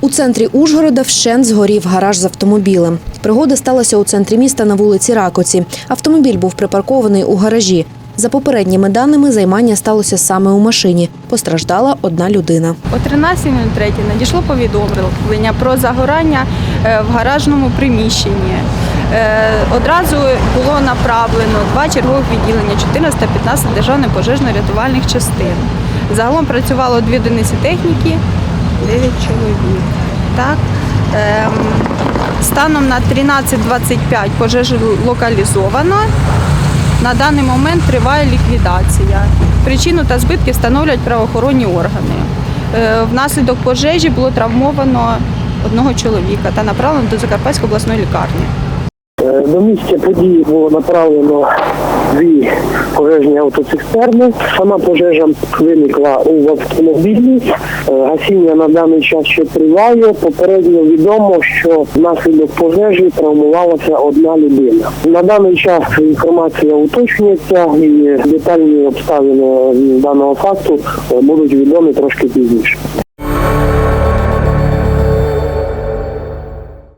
У центрі Ужгорода вщент згорів гараж з автомобілем. Пригода сталася у центрі міста на вулиці Ракоці. Автомобіль був припаркований у гаражі. За попередніми даними, займання сталося саме у машині. Постраждала одна людина. О 13.03 надійшло повідомлення про загорання е, в гаражному приміщенні. Е, Одразу було направлено два чергових відділення 14 та 15 державних пожежно-рятувальних частин. Загалом працювало дві одиниці техніки, 9 чоловік. Так. Ем, Станом на 13.25 пожежа локалізовано. На даний момент триває ліквідація. Причину та збитки встановлюють правоохоронні органи. Е, Внаслідок пожежі було травмовано одного чоловіка та направлено до Закарпатської обласної лікарні. Е, До місця події було направлено дві пожежні автоцистерни. Сама пожежа виникла у автомобілі. Е, Гасіння на даний час ще триває. Попередньо відомо, що внаслідок пожежі травмувалася одна людина. На даний час інформація уточнюється і детальні обставини даного факту е, будуть відомі трошки пізніше.